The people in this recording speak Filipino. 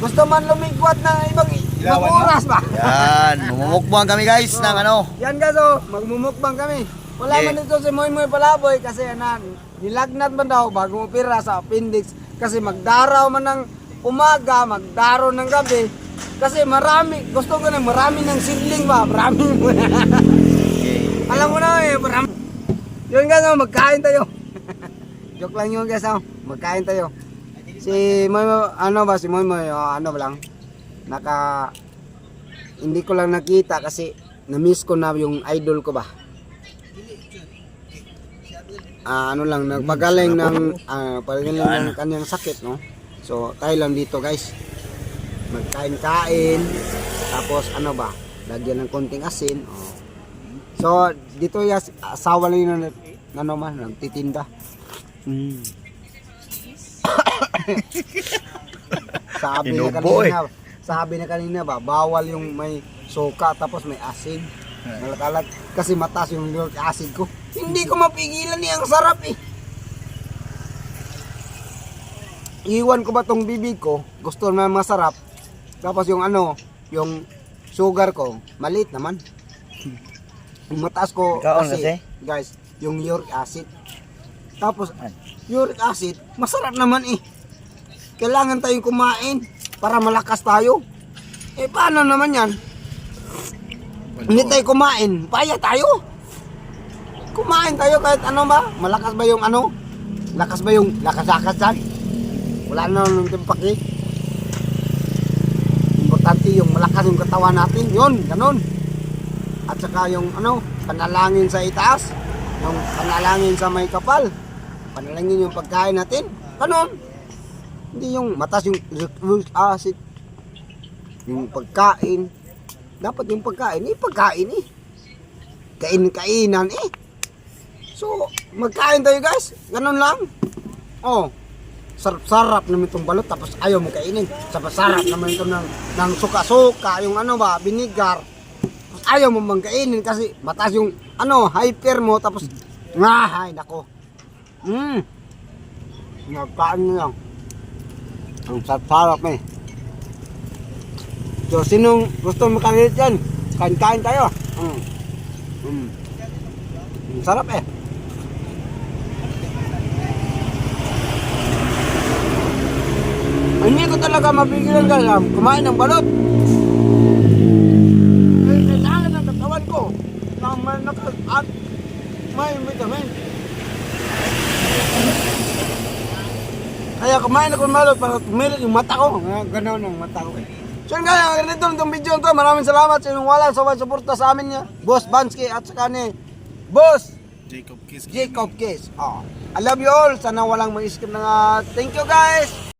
gusto man lumigwat ng ibang, ibang mo? oras ba? Yan, mamumukbang kami guys ng ano. Yan guys, oh, magmumukbang kami. Wala Yeah. man dito si Moy Moy Palaboy kasi anan, nilagnat man daw bago mapira sa appendix kasi magdaraw man ng umaga, magdaraw ng gabi. Kasi marami, gusto ko na marami ng sidling ba, marami. Okay. Alam mo na eh, marami. Yun guys, oh, magkain tayo. Joke lang yun guys, oh. magkain tayo. Si Moy ano ba, si Moy Moy, oh, ano ba lang, naka, hindi ko lang nakita kasi na-miss ko na yung idol ko ba. Ah, ano lang, nagpagaling ng, ah, pagaling ng kanyang sakit, no? So, tayo lang dito guys. Magkain-kain, tapos ano ba, lagyan ng konting asin, oh. So, dito yung asawa lang yun na, ano man, nagtitinda. Mm. sabi na Inubo, kanina, sabi na kanina ba, bawal yung may suka tapos may asin. Malakalat kasi mataas yung uric acid ko. Hindi ko mapigilan eh, ang sarap eh. Iwan ko ba tong bibig ko? Gusto na masarap. Tapos yung ano, yung sugar ko, maliit naman. Yung mataas ko Ikaw, kasi, kasi? guys, yung uric acid. Tapos, uric acid, masarap naman eh. Kailangan tayong kumain para malakas tayo. Eh, paano naman yan? Hindi tayo kumain, paya tayo. Kumain tayo kahit ano ba? Malakas ba yung ano? Lakas ba yung lakas-lakas dyan? Wala na nung timpaki. Importante yung malakas yung katawan natin. Yun, ganun. At saka yung ano, panalangin sa itaas. Yung panalangin sa may kapal. Panalangin yung pagkain natin. Ganun. Hindi yung matas yung uric acid. Yung pagkain. Dapat yung pagkain, eh, pagkain eh. Kain-kainan eh. So, magkain tayo guys. Ganun lang. Oh, sarap-sarap naman itong balot tapos ayaw mo kainin. Sarap-sarap naman ito ng, ng suka-suka, yung ano ba, binigar. Tapos ayaw mo bang kainin kasi mataas yung ano, hyper mo tapos nga, ay nako. Hmm. Nagkaan nyo lang. Ang sarap-sarap eh. So, sinong gusto makalit yan? Kain-kain tayo. Mm. Mm. Ang sarap eh. Hindi ko talaga mapigilan ka lang kumain ng balot. Eh, kailangan ng katawan ko na may may vitamin. Kaya kumain ako balot para tumilit yung mata ko. Ganoon ang mata ko. So yun kaya, ganito lang itong video to. Maraming salamat sa inyong wala sa suporta sa amin niya. Boss Bansky at saka ni Boss Jacob Kiss. Jacob Kiss. Oh. I love you all. Sana walang mag-skip na nga. Thank you guys.